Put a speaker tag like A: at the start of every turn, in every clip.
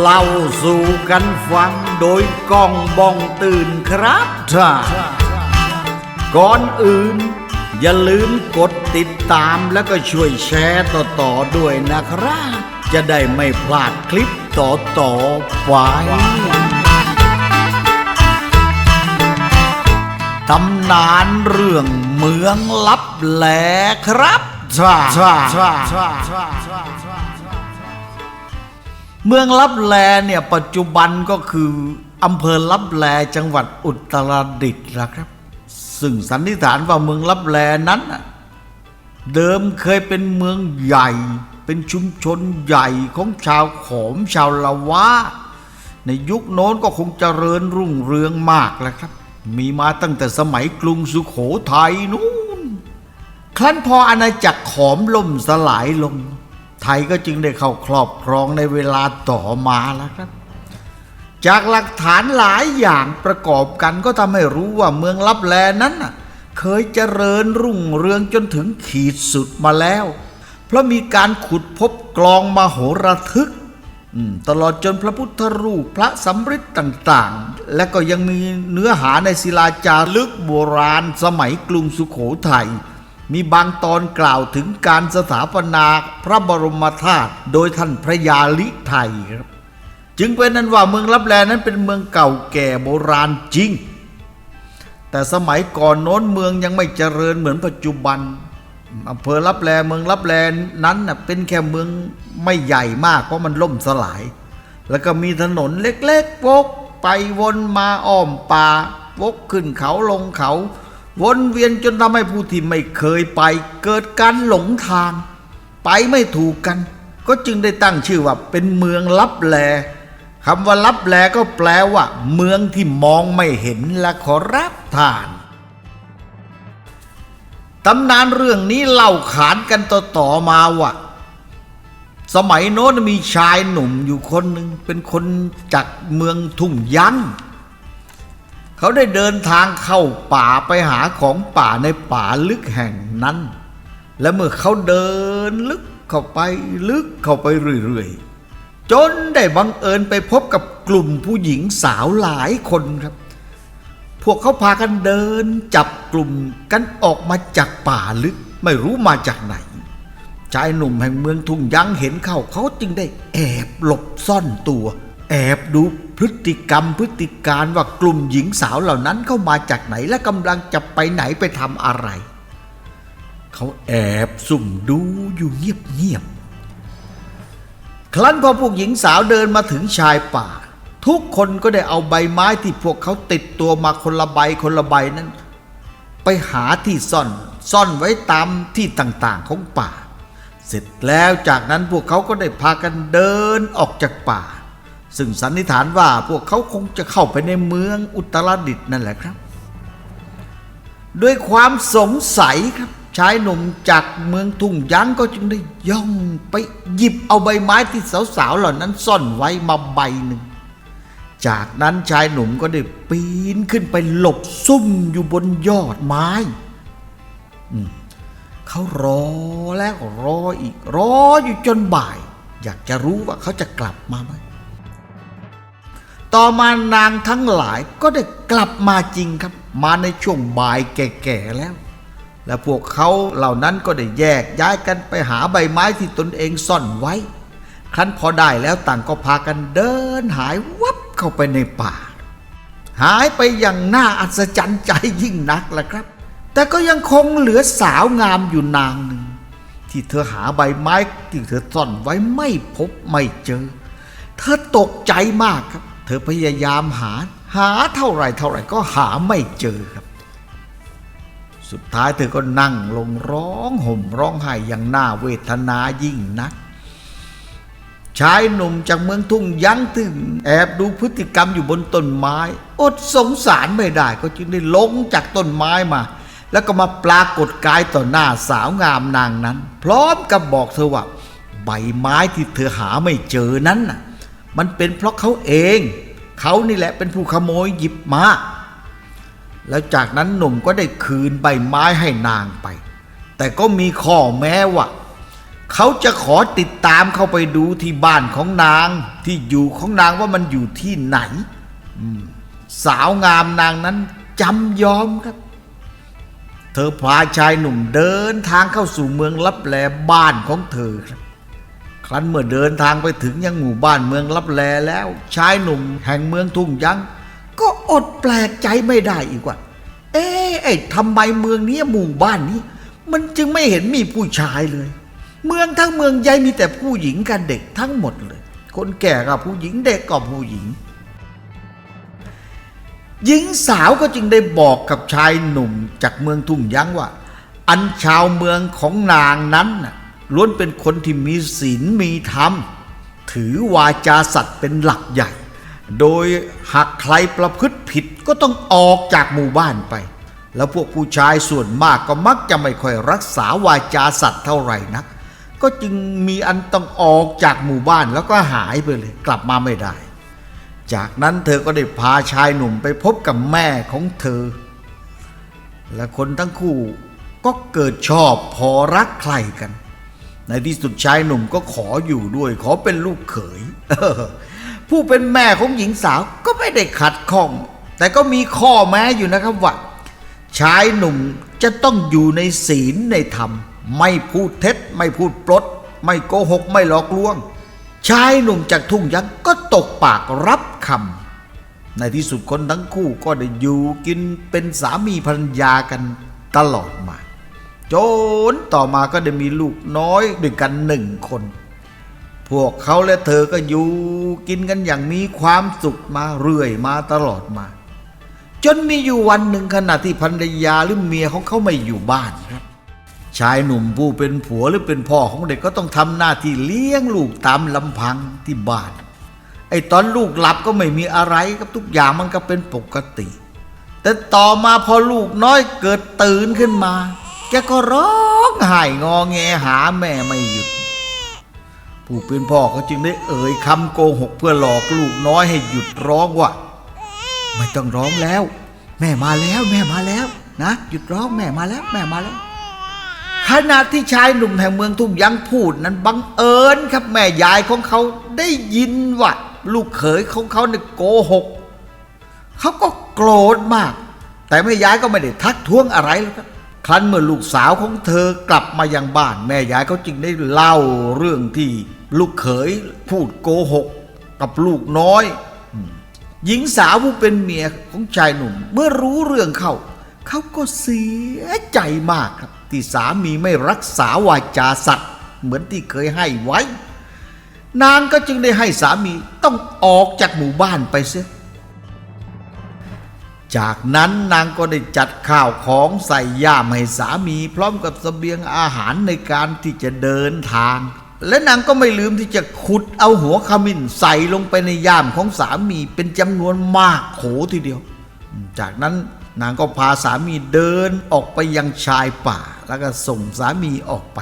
A: เล่าสู่กันฟังโดยกองบองตื่นครับท่าก่อนอื่น อย่าลืมกดติดตามแล้วก็ช่วยแชร์ต่อๆด้วยนะครับ จะได้ไม่พลาดคลิปต่อๆไปตำนานเรื่องเมืองลับแลครับท่า เมืองลับแลเนี่ยปัจจุบันก็คืออำเภอลับแลจังหวัดอุตรดิตถ์นะครับ ซึ่งสันนิษฐานว่าเมืองลับแลนั้น เดิมเคยเป็นเมืองใหญ่ เป็นชุมชนใหญ่ของชาวขอมชาวละวะในยุคโน้นก็คงเจริญรุ่งเรืองมากแล้วครับ มีมาตั้งแต่สมัยกรุงสุขโขทัยนู้นครั้นพออาณาจักรขอมล่มสลายลง ไทยก็จึงได้เข้าครอบครองในเวลาต่อมาแล้วครับ จากหลักฐานหลายอย่างประกอบกันก็ทำให้รู้ว่าเมืองลับแลนั้นน่ะเคยเจริญรุ่งเรืองจนถึงขีดสุดมาแล้ว เพราะมีการขุดพบกลองมโหระทึกตลอดจนพระพุทธรูปพระสำริดต่างๆ และก็ยังมีเนื้อหาในศิลาจารึกโบราณสมัยกรุงสุขโขทัย มีบางตอนกล่าวถึงการสถาปนาพระบรมธาตุโดยท่านพระยาลิไทยครับจึงเป็นนั้นว่าเมืองลับแลนั้นเป็นเมืองเก่าแก่โบราณจริง แต่สมัยก่อนโน้นเมืองยังไม่เจริญเหมือนปัจจุบันอำเภอลับแลเมืองลับแลนั้นเป็นแค่เมืองไม่ใหญ่มากเพราะมันล่มสลาย แล้วก็มีถนนเล็กๆวกไปวนมาอ้อมป่าวกขึ้นเขาลงเขา วนเวียนจนทำให้ผู้ที่ไม่เคยไป เกิดการหลงทาง ไปไม่ถูกกัน ก็จึงได้ตั้งชื่อว่าเป็นเมืองลับแลคำว่าลับแลก็แปลว่า เมืองที่มองไม่เห็นและขอรับทานตำนานเรื่องนี้เล่าขานกันต่อๆมาว่าสมัยโน้นมีชายหนุ่มอยู่คนหนึ่งเป็นคนจากเมืองทุ่งยัน เขาได้เดินทางเข้าป่าไปหาของป่าในป่าลึกแห่งนั้น และเมื่อเขาเดินลึกเข้าไปลึกเข้าไปเรื่อยๆ จนได้บังเอิญไปพบกับกลุ่มผู้หญิงสาวหลายคนครับ พวกเขาพากันเดินจับกลุ่มกันออกมาจากป่าลึกไม่รู้มาจากไหนชายหนุ่มแห่งเมืองทุ่งยังเห็นเข้าเขาจึงได้แอบหลบซ่อนตัว แอบดู พฤติกรรมพฤติการว่ากลุ่มหญิงสาวเหล่านั้นเข้ามาจากไหนและกำลังจะไปไหนไปทำอะไร เขาแอบสุ่มดูอยู่เงียบๆ ครั้นพอพวกหญิงสาวเดินมาถึงชายป่า ทุกคนก็ได้เอาใบไม้ที่พวกเขาติดตัวมาคนละใบคนละใบนั้น ไปหาที่ซ่อนซ่อนไว้ตามที่ต่างๆของป่า เสร็จแล้วจากนั้นพวกเขาก็ได้พากันเดินออกจากป่า ซึ่งสันนิษฐานว่าพวกเขาคงจะเข้าไปในเมืองอุตรดิตถ์นั่นแหละครับ ด้วยความสงสัยครับชายหนุ่มจากเมืองทุ่งยั้งก็จึงได้ย่องไปหยิบเอาใบไม้ที่สาวๆเหล่านั้นซ่อนไว้มาใบหนึ่ง จากนั้นชายหนุ่มก็ได้ปีนขึ้นไปหลบซุ่มอยู่บนยอดไม้เขารอแล้วรออีกรออยู่จนบ่าย อยากจะรู้ว่าเขาจะกลับมาไหม ต่อมานางทั้งหลายก็ได้กลับมาจริงครับ มาในช่วงบ่ายแก่ๆแล้ว และพวกเขาเหล่านั้นก็ได้แยกย้ายกันไปหาใบไม้ที่ตนเองซ่อนไว้ ครั้นพอได้แล้วต่างก็พากันเดินหายวับเข้าไปในป่า หายไปอย่างน่าอัศจรรย์ใจยิ่งนักแหละครับ แต่ก็ยังคงเหลือสาวงามอยู่นางหนึ่งที่เธอหาใบไม้ที่เธอซ่อนไว้ไม่พบไม่เจอ เธอตกใจมากครับ ธอพยายามหาหาเท่าไรเท่าไรก็หาไม่เจอครับ สุดท้ายเธอก็นั่งลงร้องห่มร้องไห้อย่างน่าเวทนายิ่งนัก ชายหนุ่มจากเมืองทุ่งยั้งถึงแอบดูพฤติกรรมอยู่บนต้นไม้ อดสงสารไม่ได้ก็จึงได้ลงจากต้นไม้มา แล้วก็มาปรากฏกายต่อหน้าสาวงามนางนั้น พร้อมกับบอกเธอว่า ใบไม้ที่เธอหาไม่เจอนั้นน่ะ มันเป็นเพราะเขาเอง เขานี่แหละเป็นผู้ขโมยหยิบมา แล้วจากนั้นหนุ่มก็ได้คืนใบไม้ให้นางไป แต่ก็มีข้อแม้ว่าเขาจะขอติดตามเข้าไปดูที่บ้านของนางที่อยู่ของนางว่ามันอยู่ที่ไหน สาวงามนางนั้นจำยอมครับ เธอพาชายหนุ่มเดินทางเข้าสู่เมืองลับแลบ้านของเธอครับ ครั้นเมื่อเดินทางไปถึงยังหมู่บ้านเมืองลับแลแล้ว ชายหนุ่มแห่งเมืองทุ่งยัง ก็อดแปลกใจไม่ได้อีกว่า เอ๊ะไอ้ทำไมเมืองนี้หมู่บ้านนี้ มันจึงไม่เห็นมีผู้ชายเลย เมืองทั้งเมืองใหญ่มีแต่ผู้หญิงกับเด็กทั้งหมดเลย คนแก่กับผู้หญิงเด็กกับผู้หญิงหญิงสาวก็จึงได้บอกกับชายหนุ่มจากเมืองทุ่งยั้งว่า อันชาวเมืองของนางนั้นน่ะ ล้วนเป็นคนที่มีศีลมีธรรม ถือวาจาสัตว์เป็นหลักใหญ่ โดยหากใครประพฤติผิดก็ต้องออกจากหมู่บ้านไป แล้วพวกผู้ชายส่วนมากก็มักจะไม่ค่อยรักษาวาจาสัตว์เท่าไหร่นัก ก็จึงมีอันต้องออกจากหมู่บ้านแล้วก็หายไปเลยกลับมาไม่ได้ จากนั้นเธอก็ได้พาชายหนุ่มไปพบกับแม่ของเธอ และคนทั้งคู่ก็เกิดชอบพอรักใครกัน ในที่สุดชายหนุ่มก็ขออยู่ด้วยขอเป็นลูกเขยผู้เป็นแม่ของหญิงสาวก็ไม่ได้ขัดข้อง แต่ก็มีข้อแม้อยู่นะครับว่าชายหนุ่มจะต้องอยู่ในศีลในธรรม ไม่พูดเท็จ ไม่พูดปลด ไม่โกหกไม่หลอกลวง ชายหนุ่มจากทุ่งยักษ์ก็ตกปากรับคำในที่สุดคนทั้งคู่ก็ได้อยู่กินเป็นสามีภรรยากันตลอดมา จนต่อมาก็ได้มีลูกน้อยด้วยกันหนึ่งคน พวกเขาและเธอก็อยู่กินกันอย่างมีความสุขมาเรื่อยมาตลอดมา จนมีอยู่วันหนึ่งขณะที่ภรรยาหรือเมียของเขาไม่อยู่บ้านครับ ชายหนุ่มผู้เป็นผัวหรือเป็นพ่อของเด็กก็ต้องทำหน้าที่เลี้ยงลูกตามลำพังที่บ้าน ไอ้ตอนลูกหลับก็ไม่มีอะไรกับทุกอย่างมันก็เป็นปกติ แต่ต่อมาพอลูกน้อยเกิดตื่นขึ้นมา แกก็ร้องไห้งอแงหาแม่ไม่หยุด ผู้เป็นพ่อเขาจึงได้เอ่ยคำโกหกเพื่อหลอกลูกน้อยให้หยุดร้องว่าไม่ต้องร้องแล้ว แม่มาแล้วแม่มาแล้วนะหยุดร้องแม่มาแล้วแม่มาแล้วขณะที่ชายหนุ่มแห่งเมืองทุ่งยังพูดนั้นบังเอิญครับแม่ยายของเขาได้ยินว่าลูกเขยของเขาเนี่ยโกหก เขาก็โกรธมาก แต่แม่ยายก็ไม่ได้ทักท้วงอะไรแล้วครับ รั้นเมื่อลูกสาวของเธอกลับมายังบ้าน แม่ยายเขาจึงได้เล่าเรื่องที่ลูกเขยพูดโกหก กับลูกน้อย หญิงสาวผู้เป็นเมียของชายหนุ่ม เมื่อรู้เรื่องเข้าเขาก็เสียใจมากครับ ที่สามีไม่รักษาวาจาสัตว์ เหมือนที่เคยให้ไว้ นางก็จึงได้ให้สามีต้องออกจากหมู่บ้านไปเสีย จากนั้นนางก็ได้จัดข้าวของใส่ย่ามให้สามี พร้อมกับเสบียงอาหารในการที่จะเดินทาง และนางก็ไม่ลืมที่จะขุดเอาหัวขมิ้นใส่ลงไปในย่ามของสามีเป็นจำนวนมากโขทีเดียว จากนั้นนางก็พาสามีเดินออกไปยังชายป่า แล้วก็ส่งสามีออกไป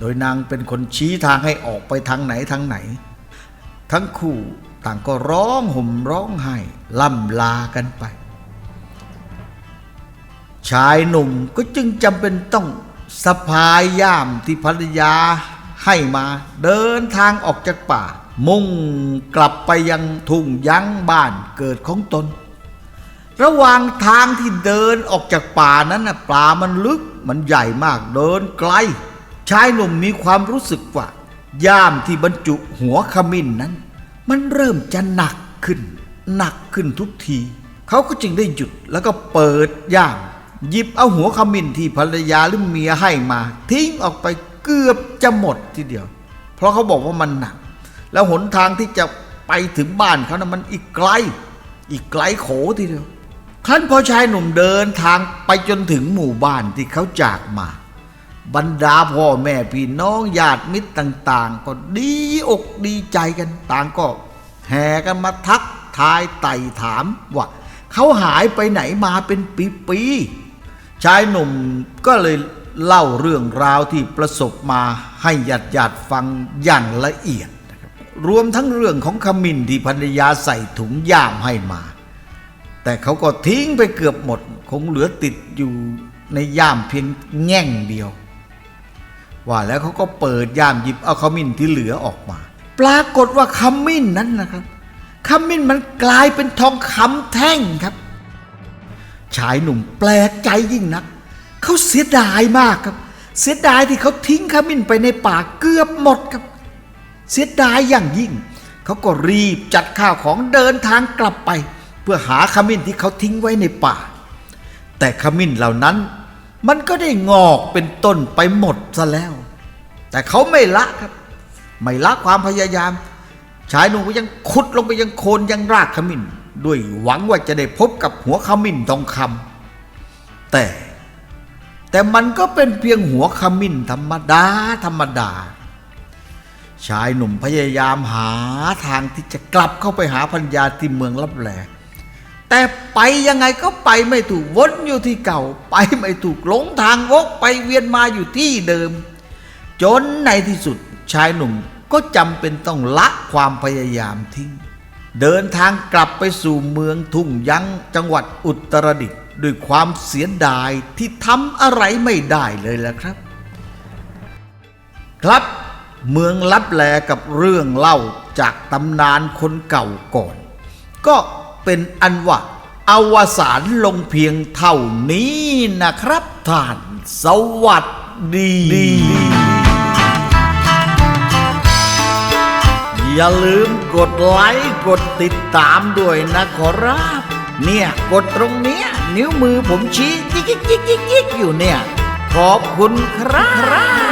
A: โดยนางเป็นคนชี้ทางให้ออกไปทางไหนทางไหน ทั้งคู่ต่างก็ร้องห่มร้องไห้ล่ำลากันไป ชายหนุ่มก็จึงจำเป็นต้องสะพายย่ามที่ภรรยาให้มาเดินทางออกจากป่า มุ่งกลับไปยังทุ่งยั้งบ้านเกิดของตน ระหว่างทางที่เดินออกจากป่านั้นนะป่ามันลึกมันใหญ่มากเดินไกล ชายหนุ่มมีความรู้สึกว่า ย่ามที่บรรจุหัวขมิ้นนั้น มันเริ่มจะหนักขึ้น หนักขึ้นทุกที เขาก็จึงได้หยุดแล้วก็เปิดย่าม หยิบเอาหัวขมิ้นที่ภรรยาหรือเมียให้มา ทิ้งออกไปเกือบจะหมดทีเดียว เพราะเขาบอกว่ามันหนัก แล้วหนทางที่จะไปถึงบ้านเขานะมันอีกไกล อีกไกลโขทีเดียวครั้นพอชายหนุ่มเดินทางไปจนถึงหมู่บ้านที่เขาจากมา บรรดาพ่อแม่พี่น้องญาติมิตรต่าง ๆ ก็ดีอกดีใจกันต่างก็แห่กันมาทักทายไต่ถามว่าเขาหายไปไหนมาเป็นปีๆ ชายหนุ่มก็เลยเล่าเรื่องราวที่ประสบมาให้ญาติญาติฟังอย่างละเอียดนะครับรวมทั้งเรื่องของขมิ้นที่ภรรยาใส่ถุงย่ามให้มา แต่เขาก็ทิ้งไปเกือบหมด คงเหลือติดอยู่ในย่ามเพียงแง่งเดียว ว่าแล้วเขาก็เปิดย่ามหยิบเอาขมิ้นที่เหลือออกมา ปรากฏว่าขมิ้นนั้นนะครับขมิ้นมันกลายเป็นทองคำแท่งครับ ชายหนุ่มแปลกใจยิ่งนัก เขาเสียดายมากครับ เสียดายที่เขาทิ้งขมิ้นไปในป่าเกือบหมดครับ เสียดายอย่างยิ่ง เขาก็รีบจัดข้าวของเดินทางกลับไป เพื่อหาขมิ้นที่เขาทิ้งไว้ในป่า แต่ขมิ้นเหล่านั้น มันก็ได้งอกเป็นต้นไปหมดซะแล้ว แต่เขาไม่ละครับ ไม่ละความพยายาม ชายหนุ่มก็ยังขุดลงไปยังโคนยังรากขมิ้น ด้วยหวังว่าจะได้พบกับหัวขมิ้นทองคำแต่ แต่มันก็เป็นเพียงหัวขมิ้นธรรมดาธรรมดา ชายหนุ่มพยายามหาทางที่จะกลับเข้าไปหาพัญญาที่เมืองลับแหลแต่ไปยังไงก็ไปไม่ถูกวนอยู่ที่เก่า ไปไม่ถูกหลงทางวกไปเวียนมาอยู่ที่เดิม จนในที่สุดชายหนุ่มก็จำเป็นต้องละความพยายามทิ้ง เดินทางกลับไปสู่เมืองทุ่งยั้งจังหวัดอุตรดิตถ์ด้วยความเสียดายที่ทำอะไรไม่ได้เลยแหละครับ ครับเมืองลับแลกับเรื่องเล่าจากตำนานคนเก่าก่อน ก็เป็นอันว่าอวสานลงเพียงเท่านี้นะครับท่าน สวัสดี อย่าลืมกดไลค์กดติดตามด้วยนะขอรับ เนี่ยกดตรงเนี้ย นิ้วมือผมชี้ยิกยิกยิกยิกยิกอยู่เนี่ย ขอบคุณครับ